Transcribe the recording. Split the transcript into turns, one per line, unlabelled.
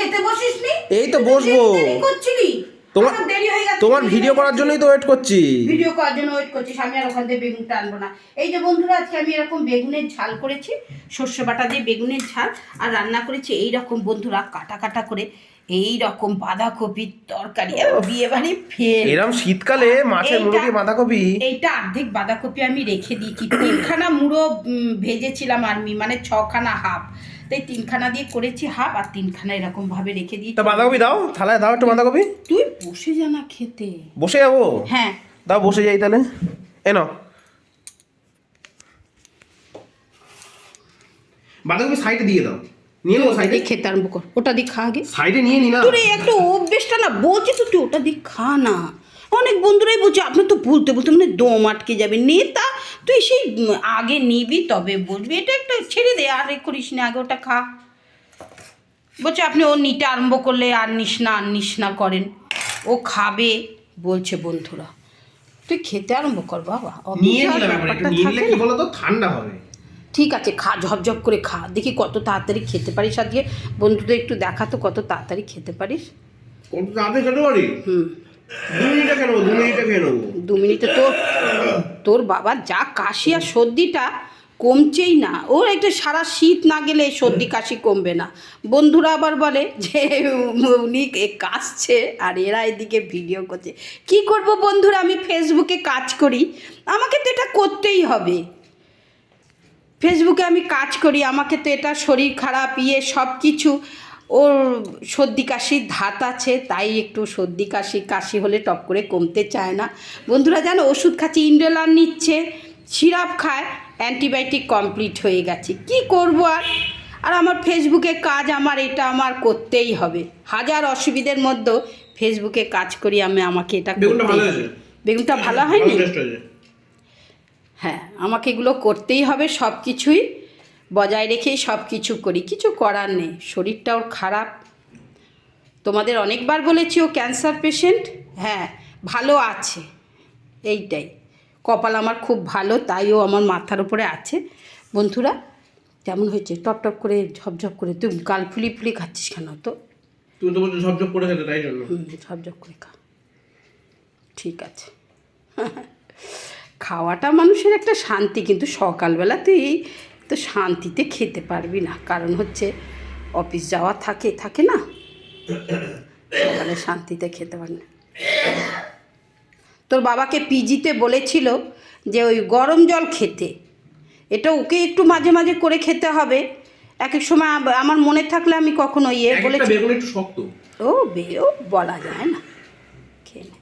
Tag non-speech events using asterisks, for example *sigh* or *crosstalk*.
খেতে বসিস নি?
এই তো বসবো। তোমার তোমার ভিডিও করার জন্যই তো ওয়েট করছি।
ভিডিও করার জন্য ওয়েট করছি আমি আর ওখান থেকে বেগুনটা আনব না। এই যে বন্ধুরা আজকে আমি এরকম বেগুনের ঝাল করেছি সর্ষে বাটা দিয়ে বেগুনের ঝাল আর রান্না করেছি এই রকম বন্ধুরা কাটা কাটা করে এই রকম বাঁধাকপির তরকারি বিয়ে বাড়ি ফের
এরকম শীতকালে মাছের মুড়ো দিয়ে বাঁধাকপি?
এইটা অর্ধেক বাঁধাকপি আমি রেখে দিয়েছি। তিনখানা মুড়ো ভেজেছিলাম আর্মি মানে ছখানা হাফ। তাই তিনখানা দিয়ে করেছি হাফ আর তিনখানা এরকম ভাবে রেখে
তা বাঁধাকপি দাও থালায় দাও একটু বাঁধাকপি।
তুই বসে জানা খেতে।
বসে যাব?
হ্যাঁ।
দাও বসে যাই তাহলে। এ নাও। বাঁধাকপি সাইডে দিয়ে দাও। নিয়ে নেব সাইডে?
দিয়ে খেতে আরম্ভ কর। ওটা দিয়ে খা আগে।
সাইডে নিয়ে নি না।
তোর এই অভ্যেসটা না বলছি তো তুই ওটা দিয়ে খা না। অনেক বন্ধুরাই বলছে আপনি তো বলতে বলতে মানে দম আটকে যাবে। নেতা তুই সেই আগে নিবি তবে বলবি এটা একটা ছেড়ে দে আর এ করিস না আগে ওটা খা। বলছে আপনি ও নিতে আরম্ভ করলে আর নিস না আর নিস না করেন। ও খাবে বলছে বন্ধুরা। তুই খেতে আরম্ভ কর বাবা।
তো ঠান্ডা হবে।
ঠিক আছে খা ঝপঝপ করে খা। দেখি কত তাড়াতাড়ি খেতে পারিস আজকে। বন্ধুদের একটু দেখা তো কত তাড়াতাড়ি খেতে পারিস।
কত তাড়াতাড়ি খেতে পারি?
হুম।
দু মিনিটে খেয়ে নেব দু মিনিটে খেয়ে নেব।
দু মিনিটে তোর তোর বাবা যা কাশি আর সর্দিটা কমছেই না। ওর একটা সারা শীত না গেলে সর্দি কাশি কমবে না। বন্ধুরা আবার বলে যে, উনি কাশছে আর এরা এদিকে ভিডিও করছে। কি করব বন্ধুরা, আমি ফেসবুকে কাজ করি। আমাকে তো এটা করতেই হবে। ফেসবুকে আমি কাজ করি, আমাকে তো এটা শরীর খারাপ ইয়ে সব কিছু ওর সর্দি কাশির ধাত আছে তাই একটু সর্দি কাশি কাশি হলে টপ করে কমতে চায় না। বন্ধুরা জানো ওষুধ খাচ্ছি ইন্ডোলার নিচ্ছে সিরাপ খায় অ্যান্টিবায়োটিক কমপ্লিট হয়ে গেছে। কি করব আর? আর আমার ফেসবুকে কাজ আমার এটা আমার করতেই হবে। হাজার অসুবিধের মধ্যেও ফেসবুকে কাজ করি আমি আমাকে এটা
বেগুনটা ভালো
হয়নি? হ্যাঁ আমাকে এগুলো করতেই হবে সব কিছুই বজায় রেখেই সব কিছু করি। কিছু করার নেই শরীরটা ওর খারাপ। তোমাদের অনেকবার বলেছি ও ক্যান্সার পেশেন্ট হ্যাঁ ভালো আছে এইটাই। কপাল আমার খুব ভালো তাইও আমার মাথার উপরে আছে। বন্ধুরা কেমন হয়েছে? টপ টপ করে ঝপঝপ করে তুই গাল ফুলি ফুলি খাচ্ছিস কেন তো?
তুমি তো বলছো ঝপঝপ করে খেতে তাই জন্য।
ঝপঝপ করে খা। ঠিক আছে। *laughs* খাওয়াটা মানুষের একটা শান্তি কিন্তু সকালবেলা তুই তো শান্তিতে খেতে পারবি না। কারণ হচ্ছে অফিস যাওয়া থাকে থাকে না? সকালে শান্তিতে খেতে পারবি না। তোর বাবাকে পিজিতে বলেছিল যে ওই গরম জল খেতে। এটা ওকে একটু মাঝে মাঝে করে খেতে হবে। এক এক সময় আমার মনে থাকলে আমি কখনো ইয়ে বলেছি ও বেও বলা যায় না। খেয়ে